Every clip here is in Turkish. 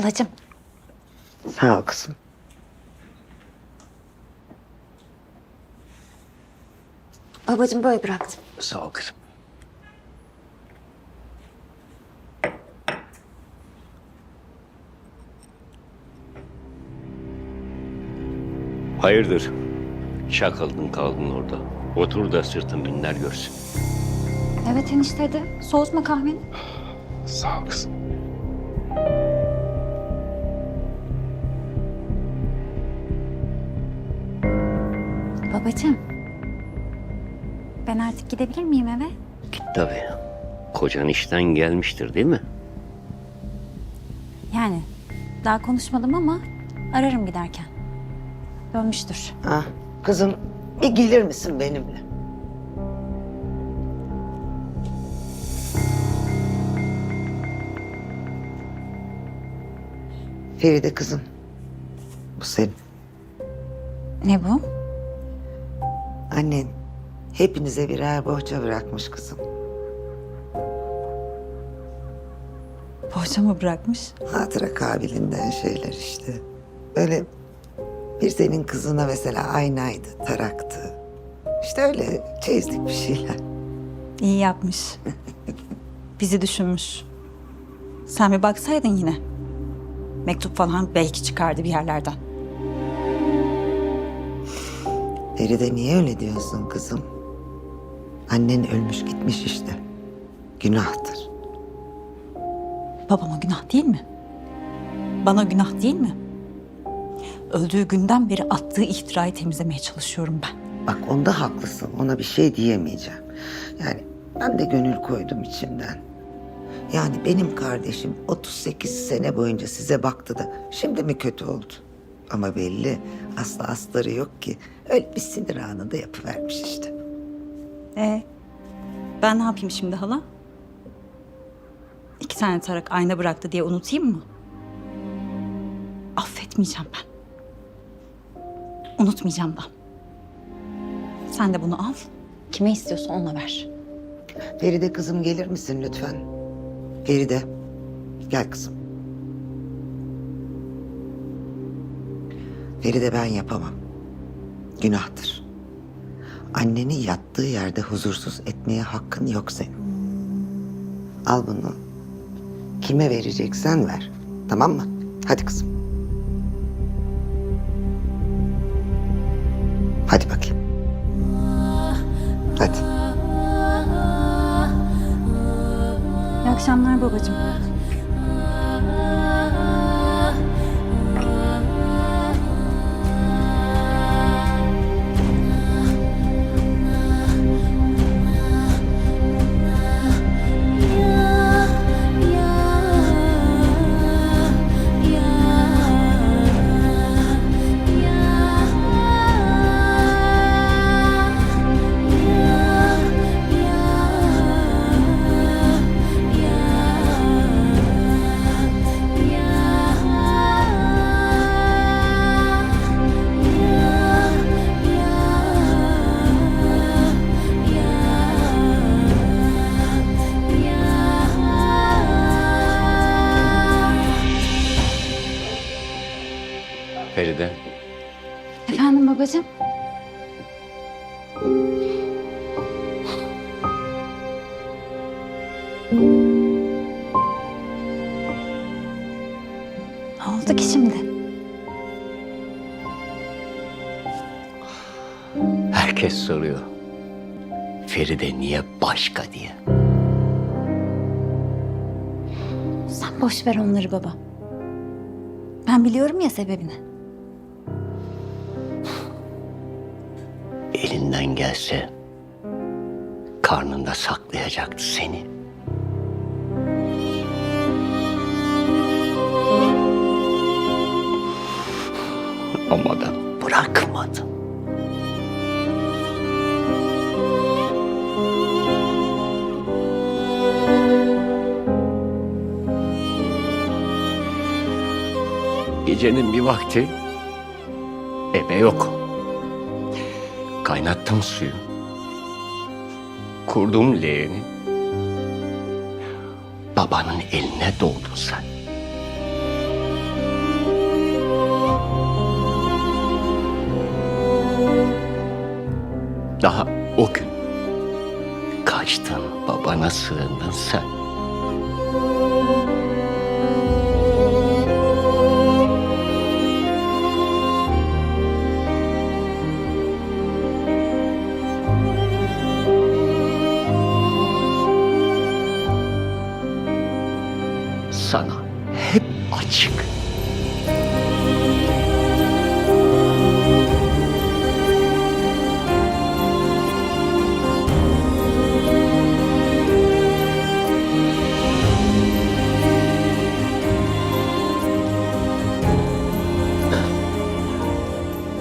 Halacığım. Sağ ol kızım. Babacığım böyle bıraktım. Sağ ol kızım. Hayırdır? Çakıldın kaldın orada. Otur da sırtın binler görsün. Evet enişteydi. Soğutma kahveni. Sağ ol kızım. Babacığım. Ben artık gidebilir miyim eve? Git tabii. Kocan işten gelmiştir değil mi? Yani daha konuşmadım ama ararım giderken. Dönmüştür. Ah, kızım bir gelir misin benimle? Feride kızım. Bu senin. Ne bu? Annen hepinize birer bohça bırakmış kızım. Poğaça mı bırakmış? Hatıra kabiliğinden şeyler işte. Böyle bir senin kızına mesela aynaydı, taraktı. İşte öyle çeyizlik bir şeyler. İyi yapmış. Bizi düşünmüş. Sen bir baksaydın yine. Mektup falan belki çıkardı bir yerlerden. Feride niye öyle diyorsun kızım? Annen ölmüş gitmiş işte. Günahtır. Babama günah değil mi? Bana günah değil mi? Öldüğü günden beri attığı iftirayı temizlemeye çalışıyorum ben. Bak onda haklısın. Ona bir şey diyemeyeceğim. Yani ben de gönül koydum içimden. Yani benim kardeşim 38 sene boyunca size baktı da şimdi mi kötü oldu? Ama belli aslı astarı yok ki. Öyle bir sinir anında yapıvermiş işte. E ben ne yapayım şimdi hala? İki tane tarak ayna bıraktı diye unutayım mı? Affetmeyeceğim ben. Unutmayacağım da. Sen de bunu al. Kime istiyorsa ona ver. Feride kızım gelir misin lütfen? Feride gel kızım. Feride ben yapamam. Günahtır. Anneni yattığı yerde huzursuz etmeye hakkın yok senin. Al bunu. Kime vereceksen ver. Tamam mı? Hadi kızım. Hadi bakayım. Hadi. İyi akşamlar babacığım. Feride. Efendim babacığım? Ne oldu ki şimdi? Herkes soruyor. Feride niye başka diye. Sen boş ver onları baba. Ben biliyorum ya sebebini. Elinden gelse karnında saklayacaktı seni. Ama da bırakmadı. Gecenin bir vakti ebe yok. Kaynattım suyu. Kurdum leğeni. Babanın eline doldun sen. Daha o gün kaçtın babana sığındın sen. Sana hep açık.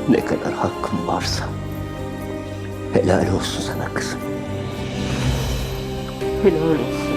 Ne kadar hakkım varsa helal olsun sana kızım. Helal olsun.